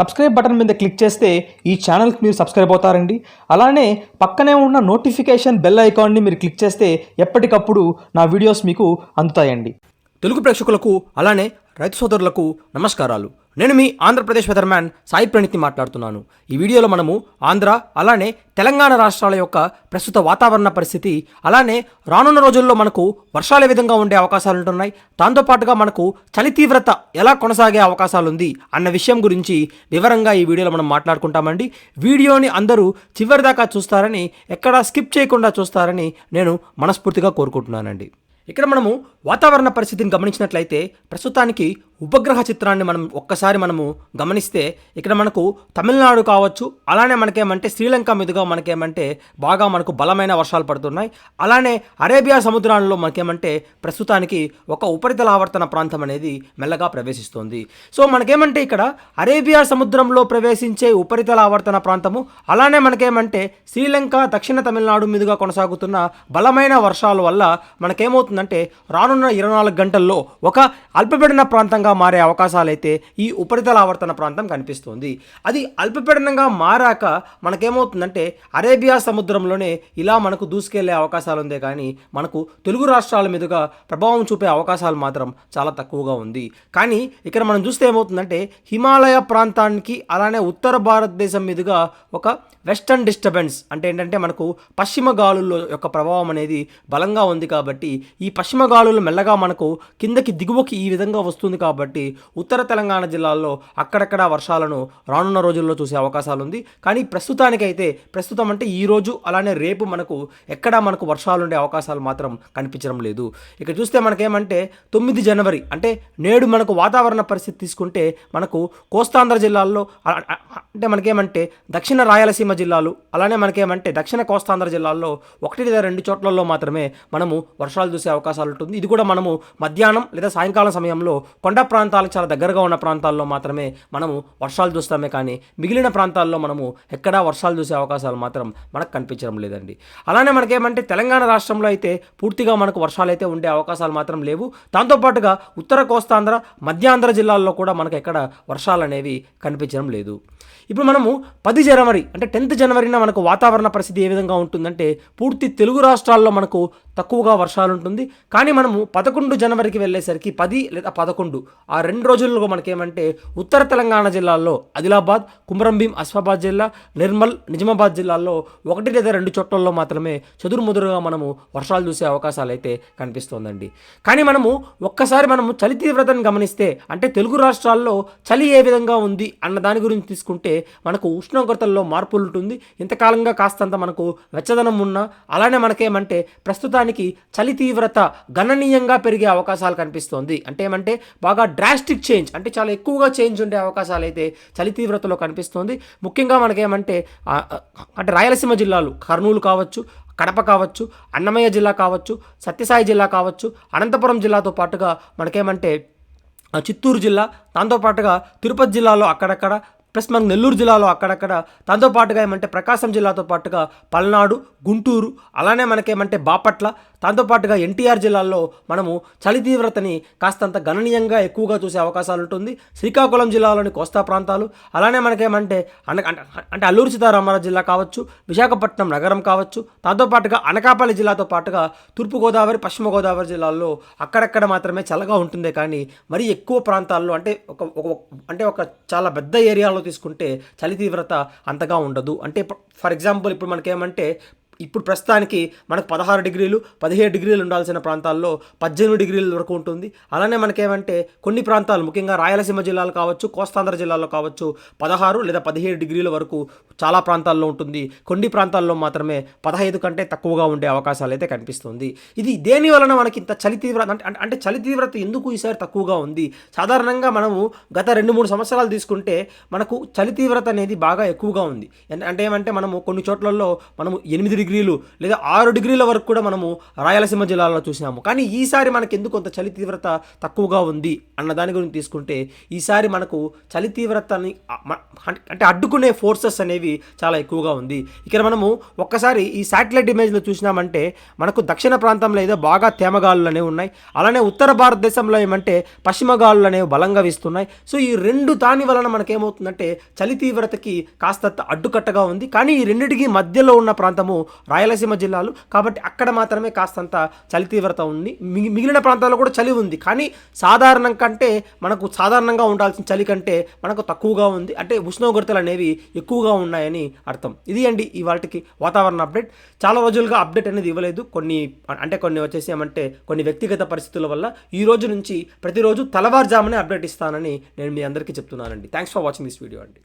Subscribe button మీద click చేస్తే ఈ ఛానల్కి మీరు సబ్స్క్రైబ్ అవుతారండి. అలానే పక్కనే ఉన్న నోటిఫికేషన్ బెల్ ఐకాన్ని మీరు క్లిక్ చేస్తే ఎప్పటికప్పుడు నా వీడియోస్ మీకు అందుతాయండి. తెలుగు ప్రేక్షకులకు అలానే రైతు సోదరులకు నమస్కారాలు. నేను మీ ఆంధ్రప్రదేశ్ వెదర్మ్యాన్ సాయి ప్రణిత్ని మాట్లాడుతున్నాను. ఈ వీడియోలో మనము ఆంధ్ర అలానే తెలంగాణ రాష్ట్రాల యొక్క ప్రస్తుత వాతావరణ పరిస్థితి అలానే రానున్న రోజుల్లో మనకు వర్షాలు ఏ విధంగా ఉండే అవకాశాలు ఉంటున్నాయి దాంతోపాటుగా మనకు చలి తీవ్రత ఎలా కొనసాగే అవకాశాలు ఉంది అన్న విషయం గురించి వివరంగా ఈ వీడియోలో మనం మాట్లాడుకుంటామండి. వీడియోని అందరూ చివరి దాకా చూస్తారని ఎక్కడా స్కిప్ చేయకుండా చూస్తారని నేను మనస్ఫూర్తిగా కోరుకుంటున్నానండి. ఇక్కడ మనము వాతావరణ పరిస్థితిని గమనించినట్లయితే ప్రస్తుతానికి ఉపగ్రహ చిత్రాన్ని మనం ఒక్కసారి మనము గమనిస్తే ఇక్కడ మనకు తమిళనాడు కావచ్చు అలానే మనకేమంటే శ్రీలంక మీదుగా మనకేమంటే బాగా మనకు బలమైన వర్షాలు పడుతున్నాయి. అలానే అరేబియా సముద్రాల్లో మనకేమంటే ప్రస్తుతానికి ఒక ఉపరితల ఆవర్తన ప్రాంతం అనేది మెల్లగా ప్రవేశిస్తోంది. సో మనకేమంటే ఇక్కడ అరేబియా సముద్రంలో ప్రవేశించే ఉపరితల ఆవర్తన ప్రాంతము అలానే మనకేమంటే శ్రీలంక దక్షిణ తమిళనాడు మీదుగా కొనసాగుతున్న బలమైన వర్షాల వల్ల మనకేమవుతుందంటే రానున్న ఇరవై నాలుగు గంటల్లో ఒక అల్పపీడన ప్రాంతంగా మారే అవకాశాలు అయితే ఈ ఉపరితల ఆవర్తన ప్రాంతం కనిపిస్తుంది. అది అల్పపీడనంగా మారాక మనకేమవుతుందంటే అరేబియా సముద్రంలోనే ఇలా మనకు దూసుకెళ్ళే అవకాశాలు ఉందే కానీ మనకు తెలుగు రాష్ట్రాల మీదుగా ప్రభావం చూపే అవకాశాలు మాత్రం చాలా తక్కువగా ఉంది. కానీ ఇక్కడ మనం చూస్తే ఏమవుతుందంటే హిమాలయ ప్రాంతానికి అలానే ఉత్తర భారతదేశం మీదుగా ఒక వెస్టర్న్ డిస్టర్బెన్స్ అంటే ఏంటంటే మనకు పశ్చిమ గాలుల యొక్క ప్రభావం అనేది బలంగా ఉంది కాబట్టి ఈ పశ్చిమ గాలుల మెల్లగా మనకు కిందకి దిగువకి ఈ విధంగా వస్తుంది కాబట్టి ఉత్తర తెలంగాణ జిల్లాల్లో అక్కడక్కడ వర్షాలను రానున్న రోజుల్లో చూసే అవకాశాలు ఉంది. కానీ ప్రస్తుతానికైతే ప్రస్తుతం అంటే ఈ రోజు అలానే రేపు మనకు ఎక్కడా మనకు వర్షాలు ఉండే అవకాశాలు మాత్రం కనిపించడం లేదు. ఇక చూస్తే మనకేమంటే తొమ్మిది జనవరి అంటే నేడు మనకు వాతావరణ పరిస్థితి తీసుకుంటే మనకు కోస్తాంధ్ర జిల్లాల్లో అంటే మనకేమంటే దక్షిణ రాయలసీమ జిల్లాలు అలానే మనకేమంటే దక్షిణ కోస్తాంధ్ర జిల్లాల్లో ఒకటి లేదా రెండు చోట్లలో మాత్రమే మనము వర్షాలు చూసే అవకాశాలు ఉంటుంది. ఇది కూడా మనము మధ్యాహ్నం లేదా సాయంకాలం సమయంలో కొండ ప్రాంతాలకు చాలా దగ్గరగా ఉన్న ప్రాంతాల్లో మాత్రమే మనము వర్షాలు చూస్తామే కానీ మిగిలిన ప్రాంతాల్లో మనము ఎక్కడా వర్షాలు చూసే అవకాశాలు మాత్రం మనకు కనిపించడం లేదండి. అలానే మనకేమంటే తెలంగాణ రాష్ట్రంలో అయితే పూర్తిగా మనకు వర్షాలు అయితే ఉండే అవకాశాలు మాత్రం లేవు. దాంతోపాటుగా ఉత్తర కోస్తాంధ్ర మధ్యాంధ్ర జిల్లాల్లో కూడా మనకు ఎక్కడ వర్షాలు అనేవి కనిపించడం లేదు. ఇప్పుడు మనము పది జనవరి అంటే టెన్త్ జనవరిన మనకు వాతావరణ పరిస్థితి ఏ విధంగా ఉంటుందంటే పూర్తి తెలుగు రాష్ట్రాల్లో మనకు తక్కువగా వర్షాలు ఉంటుంది. కానీ మనము పదకొండు జనవరికి వెళ్ళేసరికి పది లేదా పదకొండు. ఆ రెండు రోజుల్లో మనకేమంటే ఉత్తర తెలంగాణ జిల్లాల్లో ఆదిలాబాద్ కుమరంభీం అస్ఫాబాద్ జిల్లా నిర్మల్ నిజామాబాద్ జిల్లాల్లో ఒకటి లేదా రెండు చోట్లలో మాత్రమే చదురుముదురుగా మనము వర్షాలు చూసే అవకాశాలు అయితే కనిపిస్తోందండి. కానీ మనము ఒక్కసారి మనము చలి తీవ్రతను గమనిస్తే అంటే తెలుగు రాష్ట్రాల్లో చలి ఏ విధంగా ఉంది అన్న దాని గురించి తీసుకుంటే మనకు ఉష్ణోగ్రతల్లో మార్పులు ఉంటుంది ఇంతకాలంగా కాస్తంత మనకు వెచ్చదనం ఉన్నా అలానే మనకేమంటే ప్రస్తుతానికి చలి తీవ్రత గణనీయంగా పెరిగే అవకాశాలు కనిపిస్తోంది. అంటే ఏమంటే బాగా డ్రాస్టిక్ చేంజ్ అంటే చాలా ఎక్కువగా చేంజ్ ఉండే అవకాశాలు అయితే చలి తీవ్రతలో కనిపిస్తోంది. ముఖ్యంగా మనకేమంటే అంటే రాయలసీమ జిల్లాలు కర్నూలు కావచ్చు కడప కావచ్చు అన్నమయ్య జిల్లా కావచ్చు సత్యసాయి జిల్లా కావచ్చు అనంతపురం జిల్లాతో పాటుగా మనకేమంటే చిత్తూరు జిల్లా దాంతోపాటుగా తిరుపతి జిల్లాలో అక్కడక్కడ ప్లస్ మనకు నెల్లూరు జిల్లాలో అక్కడక్కడ దాంతోపాటుగా ఏమంటే ప్రకాశం జిల్లాతో పాటుగా పల్నాడు గుంటూరు అలానే మనకేమంటే బాపట్ల దాంతోపాటుగా ఎన్టీఆర్ జిల్లాల్లో మనము చలి తీవ్రతని కాస్తంత గణనీయంగా ఎక్కువగా చూసే అవకాశాలు ఉంటుంది. శ్రీకాకుళం జిల్లాలోని కోస్తా ప్రాంతాలు అలానే మనకేమంటే అన అంటే- అల్లూరు సీతారామరాజు జిల్లా కావచ్చు విశాఖపట్నం నగరం కావచ్చు దాంతోపాటుగా అనకాపల్లి జిల్లాతో పాటుగా తూర్పుగోదావరి పశ్చిమ గోదావరి జిల్లాల్లో అక్కడక్కడ మాత్రమే చల్లగా ఉంటుందే కానీ మరి ఎక్కువ ప్రాంతాల్లో అంటే ఒక ఒక అంటే ఒక చాలా పెద్ద ఏరియాలో తీసుకుంటే చలి తీవ్రత అంతగా ఉండదు. అంటే ఫర్ ఎగ్జాంపుల్ ఇప్పుడు మనకేమంటే ఇప్పుడు ప్రస్తుతానికి మనకు పదహారు డిగ్రీలు పదిహేడు డిగ్రీలు ఉండాల్సిన ప్రాంతాల్లో పద్దెనిమిది డిగ్రీల వరకు ఉంటుంది. అలానే మనకేమంటే కొన్ని ప్రాంతాలు ముఖ్యంగా రాయలసీమ జిల్లాలు కావచ్చు కోస్తాంధ్ర జిల్లాలో కావచ్చు పదహారు లేదా పదిహేడు డిగ్రీల వరకు చాలా ప్రాంతాల్లో ఉంటుంది. కొన్ని ప్రాంతాల్లో మాత్రమే పదహైదు కంటే తక్కువగా ఉండే అవకాశాలు అయితే కనిపిస్తుంది. ఇది దేని వలన మనకి ఇంత చలి తీవ్రత అంటే అంటే- అంటే చలి తీవ్రత ఎందుకు ఈసారి తక్కువగా ఉంది? సాధారణంగా మనము గత రెండు మూడు సంవత్సరాలు తీసుకుంటే మనకు చలి తీవ్రత అనేది బాగా ఎక్కువగా ఉంది. అంటే ఏమంటే మనము కొన్ని చోట్లలో మనము ఎనిమిది డిగ్రీ డిగ్రీలు లేదా ఆరు డిగ్రీల వరకు కూడా మనము రాయలసీమ జిల్లాలో చూసినాము. కానీ ఈసారి మనకి ఎందుకు కొంత చలి తీవ్రత తక్కువగా ఉంది అన్న దాని గురించి తీసుకుంటే ఈసారి మనకు చలి తీవ్రతని అంటే అడ్డుకునే ఫోర్సెస్ అనేవి చాలా ఎక్కువగా ఉంది. ఇక్కడ మనము ఒక్కసారి ఈ శాటిలైట్ ఇమేజ్లో చూసినామంటే మనకు దక్షిణ ప్రాంతంలో ఏదో బాగా తేమగాలు అనేవి ఉన్నాయి. అలానే ఉత్తర భారతదేశంలో ఏమంటే పశ్చిమ గాలులు అనేవి బలంగా వీస్తున్నాయి. సో ఈ రెండు దాని వలన మనకేమవుతుందంటే చలి తీవ్రతకి కాస్త అడ్డుకట్టగా ఉంది. కానీ ఈ రెండింటికి మధ్యలో ఉన్న ప్రాంతము రాయలసీమ జిల్లాలు. కాబట్టి అక్కడ మాత్రమే కాస్తంత చలి తీవ్రత ఉంది. మిగి- మిగిలిన ప్రాంతాల్లో కూడా చలి ఉంది. కానీ సాధారణం కంటే మనకు సాధారణంగా ఉండాల్సిన చలి కంటే మనకు తక్కువగా ఉంది. అంటే ఉష్ణోగ్రతలు అనేవి ఎక్కువగా ఉన్నాయని అర్థం. ఇది అండి ఇవాళకి వాతావరణ అప్డేట్. చాలా రోజులుగా అప్డేట్ అనేది ఇవ్వలేదు. కొన్ని అంటే కొన్ని వచ్చేసి ఏమంటే కొన్ని వ్యక్తిగత పరిస్థితుల వల్ల ఈ రోజు నుంచి ప్రతిరోజు తలవారుజామునే అప్డేట్ ఇస్తానని నేను మీ అందరికీ చెప్తున్నానండి. Thanks for watching this video అండి.